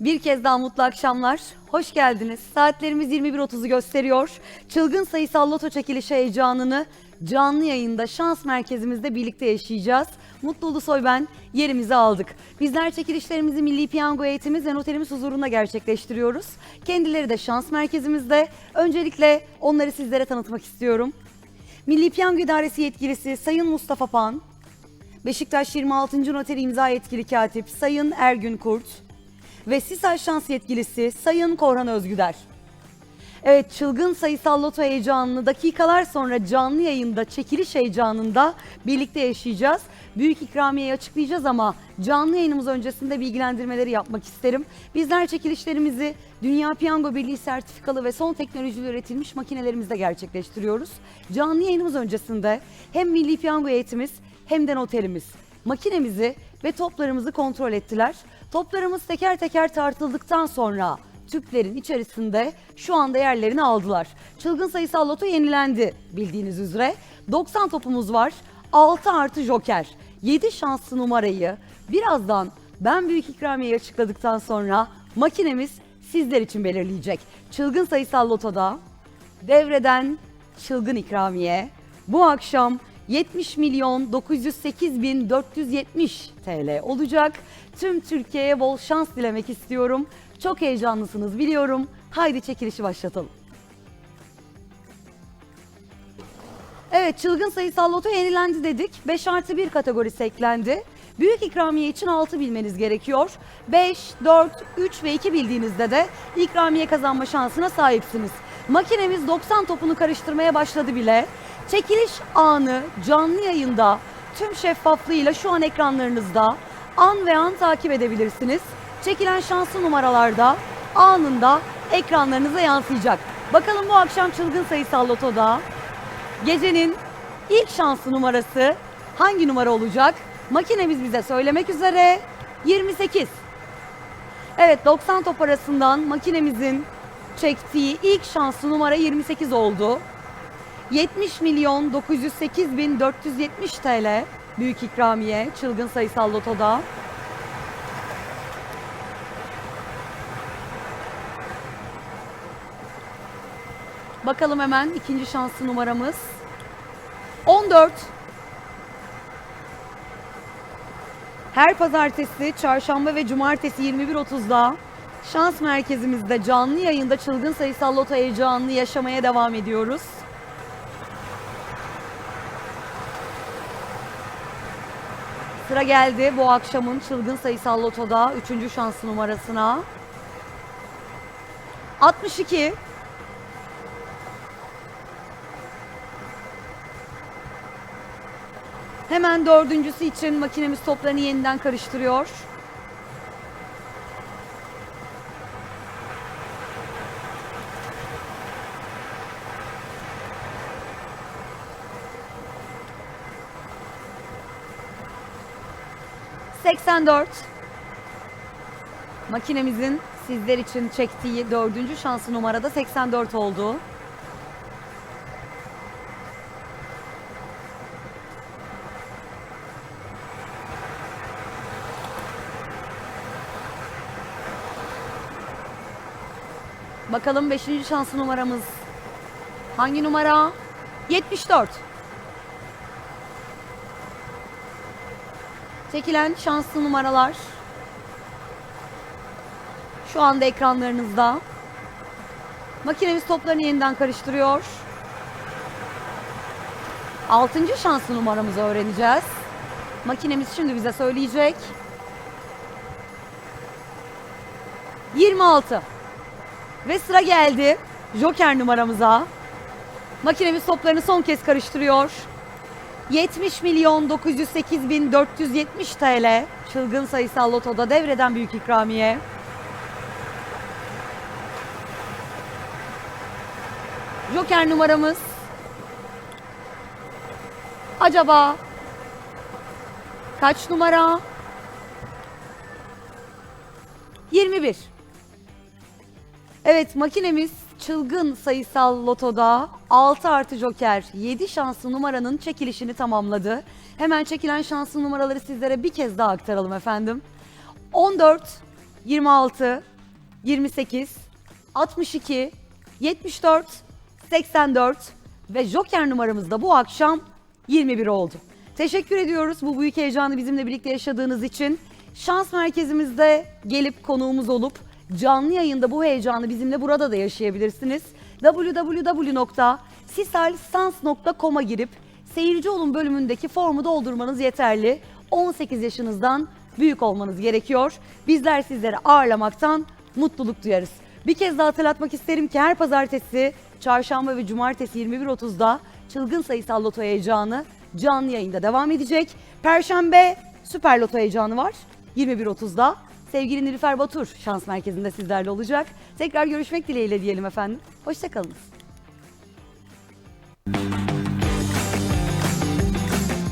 Bir kez daha mutlu akşamlar. Hoş geldiniz. Saatlerimiz 21.30'u gösteriyor. Çılgın sayısal loto çekilişi heyecanını canlı yayında şans merkezimizde birlikte yaşayacağız. Mutlu Ulusoy ben yerimizi aldık. Bizler çekilişlerimizi Milli Piyango Eğitimiz ve Noterimiz huzurunda gerçekleştiriyoruz. Kendileri de şans merkezimizde. Öncelikle onları sizlere tanıtmak istiyorum. Milli Piyango İdaresi yetkilisi Sayın Mustafa Pan, Beşiktaş 26. Noteri imza yetkili katip Sayın Ergün Kurt ve SİSAL Şans yetkilisi Sayın Korhan Özgüder. Evet çılgın sayısal loto heyecanını dakikalar sonra canlı yayında çekiliş heyecanında birlikte yaşayacağız. Büyük ikramiyeyi açıklayacağız ama canlı yayınımız öncesinde bilgilendirmeleri yapmak isterim. Bizler çekilişlerimizi Dünya Piyango Birliği sertifikalı ve son teknolojiyle üretilmiş makinelerimizde gerçekleştiriyoruz. Canlı yayınımız öncesinde hem Milli Piyango eğitimiz hem de noterimiz makinemizi ve toplarımızı kontrol ettiler. Toplarımız teker teker tartıldıktan sonra tüplerin içerisinde şu anda yerlerini aldılar. Çılgın sayısal loto yenilendi bildiğiniz üzere. 90 topumuz var. 6 artı joker. 7 şanslı numarayı birazdan ben büyük ikramiyeyi açıkladıktan sonra makinemiz sizler için belirleyecek. Çılgın sayısal lotoda devreden çılgın ikramiye bu akşam 70 milyon 908 bin 470 TL olacak. Tüm Türkiye'ye bol şans dilemek istiyorum. Çok heyecanlısınız biliyorum. Haydi çekilişi başlatalım. Evet çılgın sayısal loto yenilendi dedik. 5 artı 1 kategorisi eklendi. Büyük ikramiye için 6 bilmeniz gerekiyor. 5, 4, 3 ve 2 bildiğinizde de ikramiye kazanma şansına sahipsiniz. Makinemiz 90 topunu karıştırmaya başladı bile. Çekiliş anı canlı yayında tüm şeffaflığıyla şu an ekranlarınızda an ve an takip edebilirsiniz. Çekilen şanslı numaralarda anında ekranlarınıza yansıyacak. Bakalım bu akşam çılgın sayısal lotoda Gecenin ilk şanslı numarası hangi numara olacak? Makinemiz bize söylemek üzere 28. Evet 90 top arasından makinemizin çektiği ilk şanslı numara 28 oldu. 70 milyon 908 bin 470 TL büyük ikramiye çılgın sayısal lotoda. Bakalım hemen ikinci şanslı numaramız. 14. Her pazartesi, çarşamba ve cumartesi 21.30'da şans merkezimizde canlı yayında çılgın sayısal loto heyecanını yaşamaya devam ediyoruz. Sıra geldi bu akşamın çılgın sayısal lotoda 3. şanslı numarasına. 62. Hemen dördüncüsü için makinemiz toplarını yeniden karıştırıyor. Seksen dört. Makinemizin sizler için çektiği dördüncü şansı numarada 84 oldu. Bakalım 5. şanslı numaramız hangi numara? 74. Çekilen şanslı numaralar şu anda ekranlarınızda. Makinemiz toplarını yeniden karıştırıyor. 6. şanslı numaramızı öğreneceğiz. Makinemiz şimdi bize söyleyecek. 26. Ve sıra geldi Joker numaramıza. Makinemiz toplarını son kez karıştırıyor. 70 milyon 908 bin 470 TL çılgın sayısal lotoda devreden büyük ikramiye. Joker numaramız acaba kaç numara? 21. Evet makinemiz çılgın sayısal lotoda 6 artı joker 7 şanslı numaranın çekilişini tamamladı. Hemen çekilen şanslı numaraları sizlere bir kez daha aktaralım efendim. 14, 26, 28, 62, 74, 84 ve joker numaramız da bu akşam 21 oldu. Teşekkür ediyoruz bu büyük heyecanı bizimle birlikte yaşadığınız için. Şans merkezimizde gelip konuğumuz olup canlı yayında bu heyecanı bizimle burada da yaşayabilirsiniz. www.sisalsans.com'a girip seyirci olun bölümündeki formu doldurmanız yeterli. 18 yaşınızdan büyük olmanız gerekiyor. Bizler sizleri ağırlamaktan mutluluk duyarız. Bir kez daha hatırlatmak isterim ki her pazartesi, çarşamba ve cumartesi 21.30'da çılgın sayısal loto heyecanı canlı yayında devam edecek. Perşembe süper loto heyecanı var 21.30'da. Sevgili Nilüfer Batur şans merkezinde sizlerle olacak. Tekrar görüşmek dileğiyle diyelim efendim. Hoşçakalınız.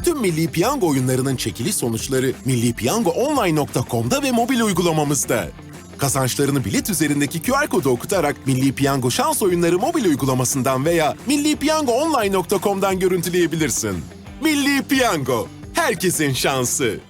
Tüm Milli Piyango oyunlarının çekiliş sonuçları millipiyangoonline.com'da ve mobil uygulamamızda. Kazançlarını bilet üzerindeki QR kodu okutarak Milli Piyango şans oyunları mobil uygulamasından veya millipiyangoonline.com'dan görüntüleyebilirsin. Milli Piyango, herkesin şansı.